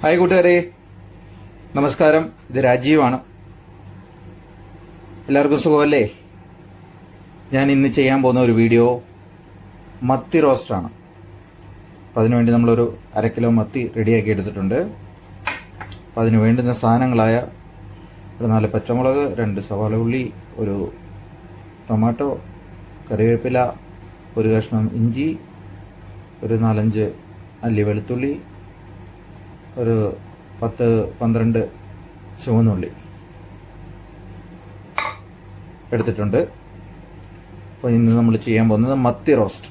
Hi കൂട്ടുകാരെ. നമസ്കാരം. ഇത് രാജീവാണ്. എല്ലാവർക്കും സുഖമല്ലേ? ഞാൻ ഇന്ന് ചെയ്യാൻ പോകുന്ന ഒരു വീഡിയോ മത്തി റോസ്റ്റാണ് അപ്പം അതിനുവേണ്ടി നമ്മളൊരു അര കിലോ മത്തി റെഡിയാക്കി എടുത്തിട്ടുണ്ട്. അപ്പം അതിന് വേണ്ടുന്ന സാധനങ്ങളായ ഒരു നാല് പച്ചമുളക് രണ്ട് സവാള ഉള്ളി ഒരു ടൊമാറ്റോ കറിവേപ്പില ഒരു കഷ്ണം ഇഞ്ചി ഒരു നാലഞ്ച് അല്ലി വെളുത്തുള്ളി ഒരു പത്ത് പന്ത്രണ്ട് ചുവന്നുള്ളി എടുത്തിട്ടുണ്ട്. അപ്പോൾ ഇന്ന് നമ്മൾ ചെയ്യാൻ പോകുന്നത് മത്തി റോസ്റ്റ്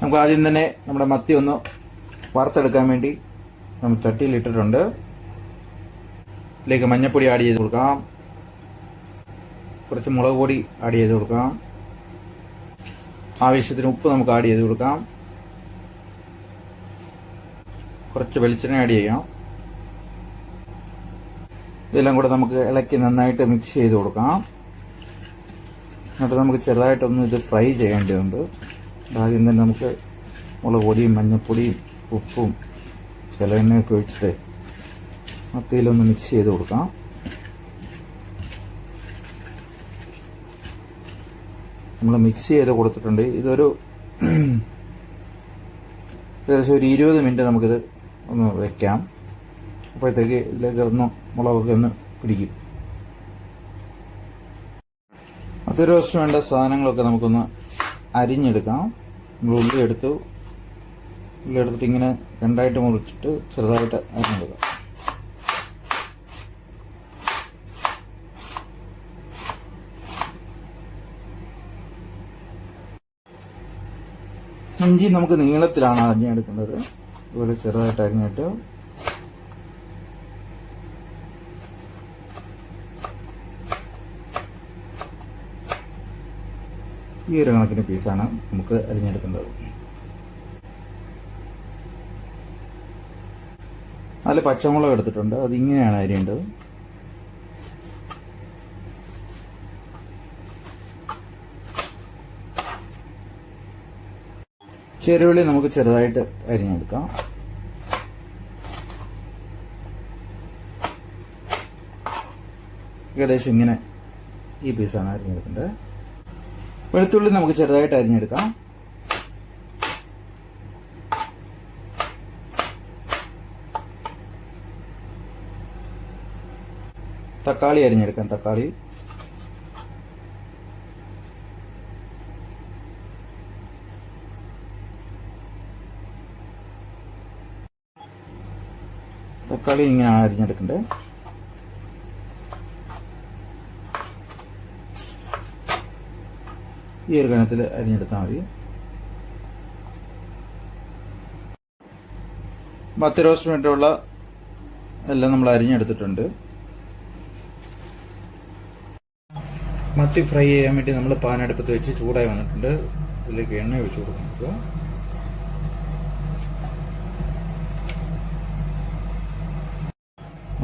നമുക്ക് ആദ്യം തന്നെ നമ്മുടെ മത്തി ഒന്ന് വറുത്തെടുക്കാൻ വേണ്ടി നമ്മൾ ചട്ടിയിൽ ഇട്ടിട്ടുണ്ട്. ഇതിലേക്ക് മഞ്ഞപ്പൊടി ആഡ് ചെയ്ത് കൊടുക്കാം. കുറച്ച് മുളക് പൊടി ആഡ് ചെയ്ത് കൊടുക്കാം. ആവശ്യത്തിന് ഉപ്പ് നമുക്ക് ആഡ് ചെയ്ത് കൊടുക്കാം. കുറച്ച് വെളിച്ചെണ്ണ ആഡ് ചെയ്യാം ഇതെല്ലാം കൂടെ നമുക്ക് ഇളക്കി നന്നായിട്ട് മിക്സ് ചെയ്ത് കൊടുക്കാം എന്നിട്ട് നമുക്ക് ചെറുതായിട്ടൊന്ന് ഇത് ഫ്രൈ ചെയ്യേണ്ടതുണ്ട്. ആദ്യം തന്നെ നമുക്ക് മുളക് പൊടിയും മഞ്ഞൾപ്പൊടിയും ഉപ്പും ചില എണ്ണയൊക്കെ ഒഴിച്ചിട്ട് മത്തിയിലൊന്ന് മിക്സ് ചെയ്ത് കൊടുക്കാം നമ്മൾ മിക്സ് ചെയ്ത് കൊടുത്തിട്ടുണ്ട്. ഇതൊരു ഏകദേശം ഒരു ഇരുപത് മിനിറ്റ് നമുക്കിത് ഒന്ന് വെക്കാം. അപ്പോഴത്തേക്ക് ഇതിലേക്ക് ഒന്ന് മുളകൊക്കെ ഒന്ന് പിടിക്കും. റോസ്റ്റിന് വേണ്ട സാധനങ്ങളൊക്കെ നമുക്കൊന്ന് അരിഞ്ഞെടുക്കാം. ഉള്ളി എടുത്തു. ഉള്ളി എടുത്തിട്ട് ഇങ്ങനെ രണ്ടായിട്ട് മുറിച്ചിട്ട് ചെറുതായിട്ട് അരിഞ്ഞെടുക്കാം. ഇഞ്ചി നമുക്ക് നീളത്തിലാണ് അരിഞ്ഞെടുക്കേണ്ടത്. അതുപോലെ ചെറുതായിട്ട് അരിഞ്ഞിട്ട് ഈ ഒരു കണക്കിന് പീസാണ് നമുക്ക് അരിഞ്ഞെടുക്കേണ്ടത്. നാല് പച്ചമുളക് എടുത്തിട്ടുണ്ട്. അത് ഇങ്ങനെയാണ് അരിയേണ്ടത്. ചെറുവിളി നമുക്ക് ചെറുതായിട്ട് അരിഞ്ഞെടുക്കാം. ഏകദേശം ഇങ്ങനെ ഈ പീസാണ് അരിഞ്ഞെടുക്കേണ്ടത്. വെളുത്തുള്ളി നമുക്ക് ചെറുതായിട്ട് അരിഞ്ഞെടുക്കാം. തക്കാളി അരിഞ്ഞെടുക്കാം തക്കാളി. തക്കാളി ഇങ്ങനെ അരിഞ്ഞെടുക്കേണ്ടത് ഈ ഒരു കനത്തിൽ അരിഞ്ഞെടുത്താൽ മതി. പത്ത് റോസ്റ്റിന് വേണ്ടിയുള്ള എല്ലാം നമ്മൾ അരിഞ്ഞെടുത്തിട്ടുണ്ട്. മത്തി ഫ്രൈ ചെയ്യാൻ വേണ്ടി നമ്മൾ പാനടുപ്പത്ത് വെച്ച് ചൂടായി വന്നിട്ടുണ്ട്. ഇതിലേക്ക് എണ്ണ ഒഴിച്ചു കൊടുക്കാം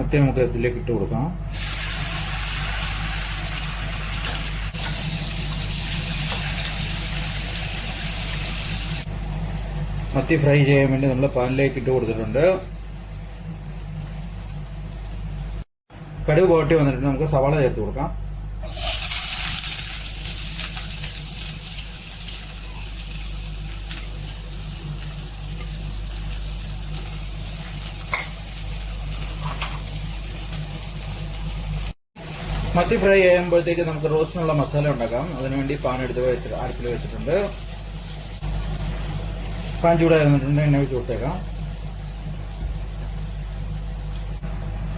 നമുക്ക് മത്തി നമുക്ക് ഇതിലേക്ക് ഇട്ട് കൊടുക്കാം മത്തി ഫ്രൈ ചെയ്യാൻ വേണ്ടി നമ്മൾ പാനിലേക്ക് ഇട്ട് കൊടുത്തിട്ടുണ്ട് കടുക് പോട്ടി വന്നിട്ട് നമുക്ക് സവാള ചേർത്ത് കൊടുക്കാം മത്തി ഫ്രൈ ചെയ്യുമ്പോഴത്തേക്ക് നമുക്ക് റോസ്റ്റിനുള്ള മസാല ഉണ്ടാക്കാം. അതിനുവേണ്ടി പാൻ എടുത്ത് വെച്ചിട്ട് അടുപ്പിൽ വെച്ചിട്ടുണ്ട്. പാൻ ചൂടായിരുന്നിട്ടുണ്ട്. എണ്ണ വെച്ച് കൊടുത്തേക്കാം.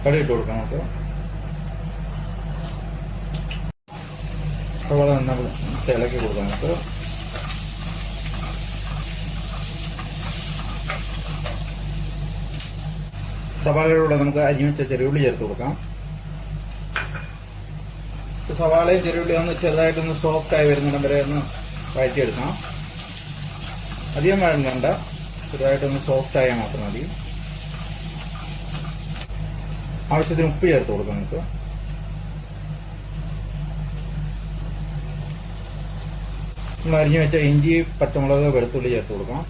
കടുക് ഇട്ട് കൊടുക്കാം നമുക്ക്. സവാള നന്നായി ഇളക്കി കൊടുക്കാം നമുക്ക്. സവാളയുടെ കൂടെ നമുക്ക് അരിഞ്ഞ് ചെറിയുള്ളി ചേർത്ത് കൊടുക്കാം. സവാളയും ചെറുള്ളി ഒന്ന് ചെറുതായിട്ടൊന്ന് സോഫ്റ്റായി വരുന്നിടം വരെ ഒന്ന് വഴറ്റിയെടുക്കാം അധികം വഴങ്ങണ്ട ചെറുതായിട്ടൊന്ന് സോഫ്റ്റ് ആയാൽ മാത്രം മതി. ആവശ്യത്തിന് ഉപ്പ് ചേർത്ത് കൊടുക്കാം നമുക്ക്. നമ്മൾ അരിഞ്ഞു വെച്ച ഇഞ്ചി പച്ചമുളക് വെളുത്തുള്ളി ചേർത്ത് കൊടുക്കാം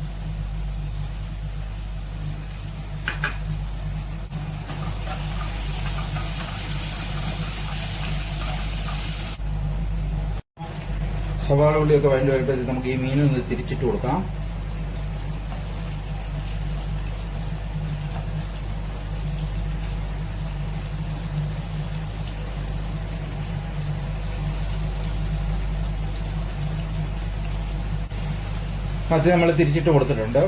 സവാള ഉള്ളിയൊക്കെ വേണ്ടി വരുമ്പോൾ നമുക്ക് ഈ മീനും ഒന്ന് തിരിച്ചിട്ട് കൊടുക്കാം. അത് നമ്മൾ തിരിച്ചിട്ട് കൊടുത്തിട്ടുണ്ട്.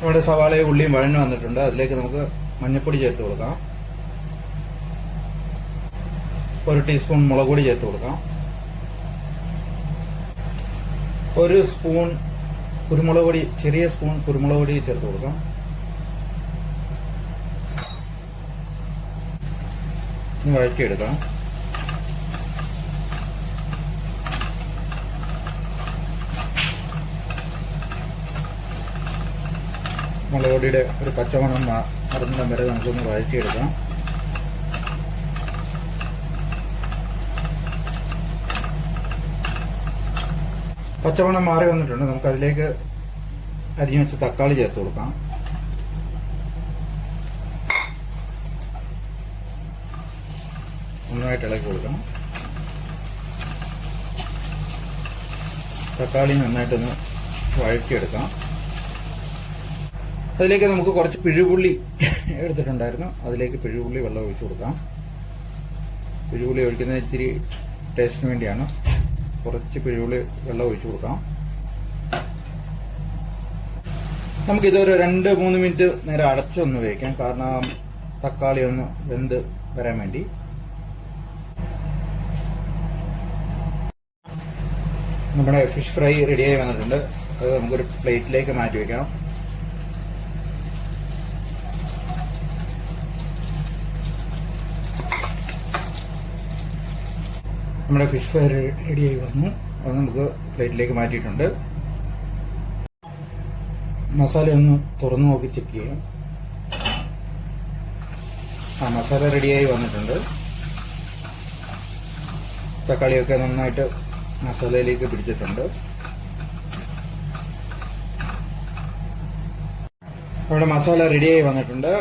നമ്മുടെ സവാളയും ഉള്ളിയും വഴഞ്ഞു വന്നിട്ടുണ്ട്. അതിലേക്ക് നമുക്ക് മഞ്ഞൾപ്പൊടി ചേർത്ത് കൊടുക്കാം. ഒരു ടീസ്പൂൺ മുളക് പൊടി ചേർത്ത് കൊടുക്കാം. ഒരു സ്പൂൺ കുരുമുളക് പൊടി ചെറിയ സ്പൂൺ കുരുമുളക് പൊടി ചേർത്ത് കൊടുക്കാം. വഴക്കിയെടുക്കാം മുളക് പൊടിയുടെ ഒരു പച്ചമണം മറന്നിടം വരെ നമുക്കൊന്ന് വഴറ്റിയെടുക്കാം. പച്ചമണം മാറി വന്നിട്ടുണ്ട്. നമുക്ക് അതിലേക്ക് അരിഞ്ഞു വെച്ച് തക്കാളി ചേർത്ത് കൊടുക്കാം. ഒന്നായിട്ട് ഇളക്കി കൊടുക്കണം തക്കാളി നന്നായിട്ടൊന്ന് വഴറ്റിയെടുക്കാം. അതിലേക്ക് നമുക്ക് കുറച്ച് പിഴുപുള്ളി എടുത്തിട്ടുണ്ടായിരുന്നു. അതിലേക്ക് പിഴുപുള്ളി വെള്ളം ഒഴിച്ചു കൊടുക്കാം. പിഴുപുള്ളി ഒഴിക്കുന്നത് ഇത്തിരി ടേസ്റ്റിന് വേണ്ടിയാണ്. കുറച്ച് പിഴുപുള്ളി വെള്ളം ഒഴിച്ചു കൊടുക്കാം നമുക്കിതൊരു രണ്ട് മൂന്ന് മിനിറ്റ് നേരെ അടച്ചൊന്ന് വേവിക്കാം. കാരണം തക്കാളി ഒന്ന് വെന്ത് വരാൻ വേണ്ടി. നമ്മുടെ ഫിഷ് ഫ്രൈ റെഡിയായി വന്നിട്ടുണ്ട്. അത് നമുക്കൊരു പ്ലേറ്റിലേക്ക് മാറ്റി വെക്കാം നമ്മുടെ ഫിഷ് ഫ്രൈ റെഡിയായി വന്നു. അത് നമുക്ക് പ്ലേറ്റിലേക്ക് മാറ്റിയിട്ടുണ്ട്. മസാല ഒന്ന് തുറന്നു നോക്കി ചെക്ക് ചെയ്യാം. ആ മസാല റെഡിയായി വന്നിട്ടുണ്ട്. തക്കാളിയൊക്കെ നന്നായിട്ട് മസാലയിലേക്ക് പിടിച്ചിട്ടുണ്ട്. അവിടെ മസാല റെഡിയായി വന്നിട്ടുണ്ട്.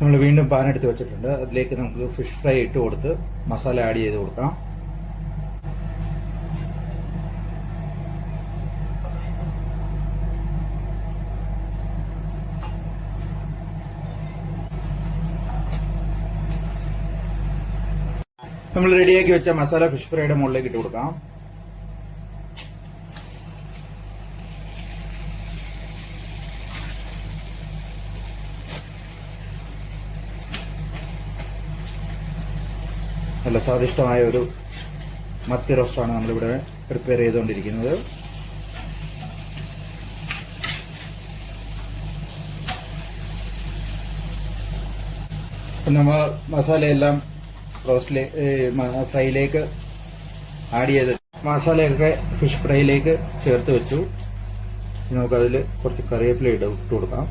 നമ്മൾ വീണ്ടും പാൻ എടുത്ത് വെച്ചിട്ടുണ്ട്. അതിലേക്ക് നമുക്ക് ഫിഷ് ഫ്രൈ ഇട്ട് കൊടുത്ത് മസാല ആഡ് ചെയ്ത് കൊടുക്കാം. നമ്മൾ റെഡിയാക്കി വെച്ച മസാല ഫിഷ് ഫ്രൈയുടെ മുകളിലേക്ക് ഇട്ട് കൊടുക്കാം. നല്ല സ്വാദിഷ്ടമായ ഒരു മത്തി റോസ്റ്റാണ് നമ്മളിവിടെ പ്രിപ്പയർ ചെയ്തുകൊണ്ടിരിക്കുന്നത്. നമ്മൾ മസാലയെല്ലാം റോസ്റ്റിലെ ഫ്രൈയിലേക്ക് ആഡ് ചെയ്ത് മസാലയൊക്കെ ഫിഷ് ഫ്രൈയിലേക്ക് ചേർത്ത് വെച്ചു. നമുക്കതിൽ കുറച്ച് കറിവേപ്പില ഇട്ട് കൊടുക്കാം.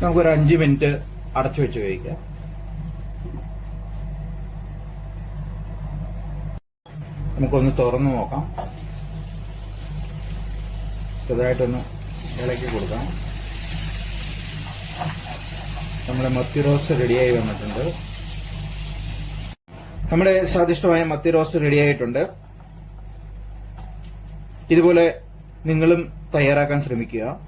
നമുക്കൊരു അഞ്ച് മിനിറ്റ് അടച്ചു വെച്ച് കഴിക്കാം. നമുക്കൊന്ന് തുറന്നു നോക്കാം. ചെറുതായിട്ടൊന്ന് ഇളക്കി കൊടുക്കാം. നമ്മുടെ മത്തി റോസ്റ്റ് റെഡിയായി വന്നിട്ടുണ്ട്. നമ്മുടെ സ്വാദിഷ്ടമായ മത്തി റോസ്റ്റ് റെഡിയായിട്ടുണ്ട്. ഇതുപോലെ നിങ്ങളും തയ്യാറാക്കാൻ ശ്രമിക്കുക.